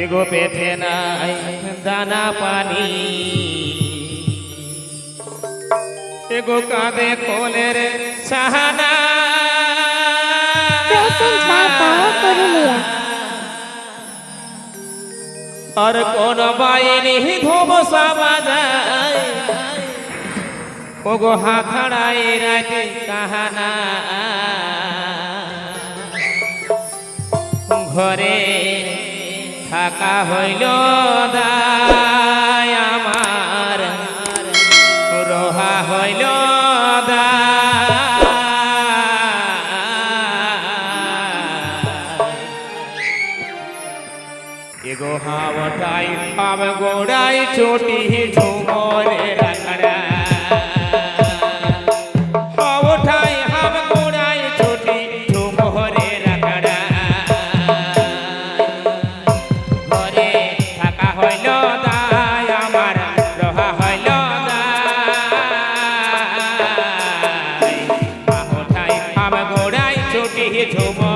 এগো পেটে নাই দানা পানি। এগো কাঁদে কোলের সাহানা. আর কোন বাইনি ধোমসা বাজায় ওগো হাখাড়াই রাতে কাহানা। ঘরে থাকা হইল দায় আমার। রোহা হইল এগো হাওয়াটাই পাব গোড়াই চটি ঝুমরে গোড়াই ছোটি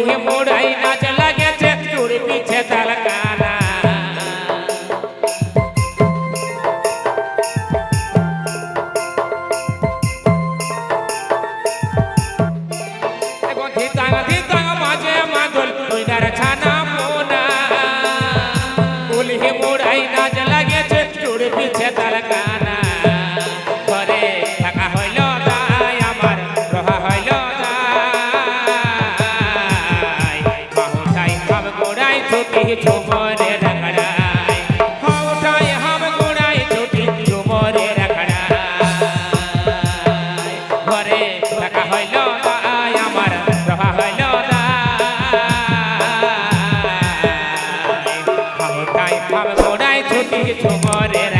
কুলহি মোড়াই নাচ লাগেছে চুরি পিছে তালকানা এগো ধিতাং ধিতাং মাঝে মাদল তুইনার ছানা। ছুটি ঝুমরে রাখড়াই বাহুটাই হাম গোড়াই ছুটি ঝুমরে রাখড়াই ঘরে থাকা হইল আমার রহা হইল দায় হাম গোড়াই ছুটি ঝুমরে রাখড়াই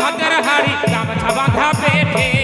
ভাগর হাড়ি গামছা বাঁধা পেটে।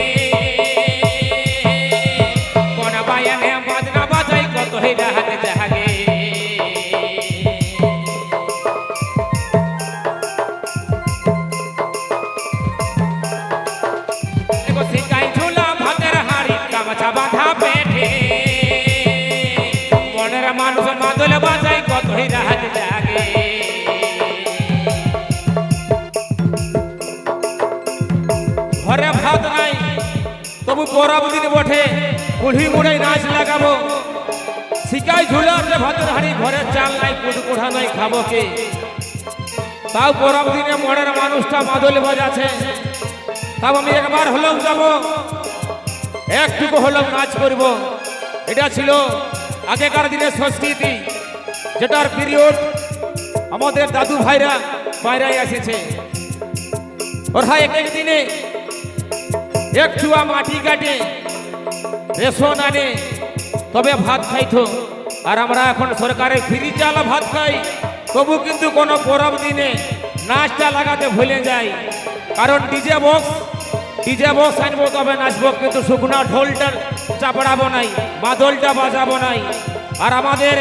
কুড়ি মুড়াই নাচ লাগাবো। শিকাই ঝুলা যে ভাতের হাড়ি ঘরে, চাল নাই কুড়া নাই, খাব কে? তাও পরব দিনে মনের মানুষটা মাদল বাজাছে তাও আমি একবার হলেও যাব, একটুকু হলেও নাচ করব। এটা ছিল আগেকার দিনের সংস্কৃতি, যেটার পিরিয়ড আমাদের দাদু ভাইরা বাইরে এসেছে। ওরা এক এক দিনে এক চুয়া মাটি কাটে। রেশন আনে, তবে ভাত খাইতো। আর আমরা এখন সরকারের ফ্রি চাল ভাত খাই, তবু কিন্তু কোনো পরব দিনে নাচটা লাগাতে ভুলে যাই। কারণ ডিজে বক্স ডিজে বক্স আনব তবে নাচবো, কিন্তু শুকনা ঢোলটা চাপড়াবো নাই মাদলটা বাজাবো নাই। আর আমাদের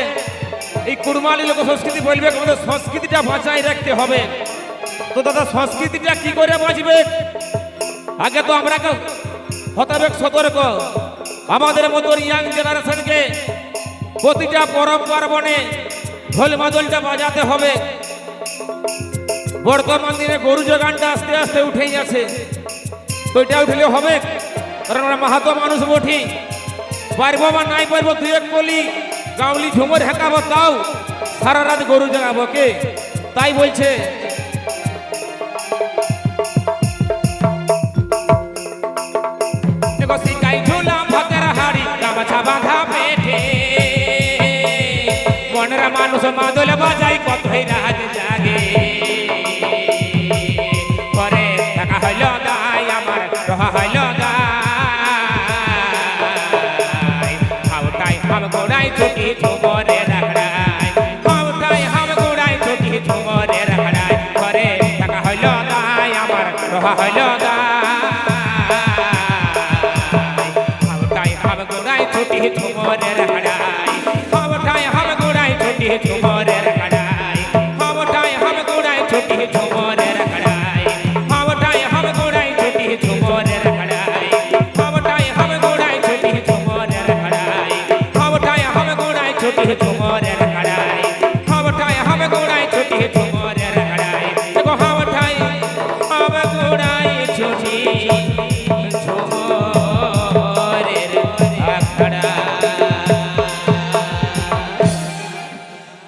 এই কুরমালি লোক সংস্কৃতি বলবে, আমাদের সংস্কৃতিটা বাঁচাই রাখতে হবে। তো দাদা, সংস্কৃতিটা কি করে বাঁচবে? আগে তো আমরা কেউ হতে হবে সতর্ক। আমাদের মতো ইয়াং জেনারেশনকে প্রতিটা পরব পার্বণে ঢোল মাদলটা বাজাতে হবে। বর্তমান দিনে গরু যোগানটা আস্তে আস্তে উঠেই আছে। তো এটা উঠলে হবে? কারণ আমরা মাহাতো মানুষ বঠি। পারব বা নাই পারব তুই এক বলি, গাউলি ঝুমর হেঁকাবো তাও। সারা রাত গরু জাগাবো কে? তাই বলছে মানুষ মাদল বাজাই কতই রাত জাগে। পরে টাকা হইল দাই আমার রহা হইল দাই খাওটাই হাম গোড়াই ছুটি ঝুমরে রাখড়াই খাওটাই হাম গোড়াই ছুটি ঝুমরে রাখড়াই পরে টাকা হইল দাই আমার রহা হইল দাই খাওটাই হাম গোড়াই ছুটি ঝুমরে রাখড়াই ছুটি ঝুমরের খাড়ায় হাওটায় হাম গোড়ায় ছুটি ঝুমরের খাড়ায় হাওটায় হাম গোড়ায় ছুটি ঝুমরের খাড়ায় হাওটায় হাম গোড়ায় ছুটি ঝুমরের খাড়ায় হাওটায় হাম গোড়ায় ছুটি ঝুমরের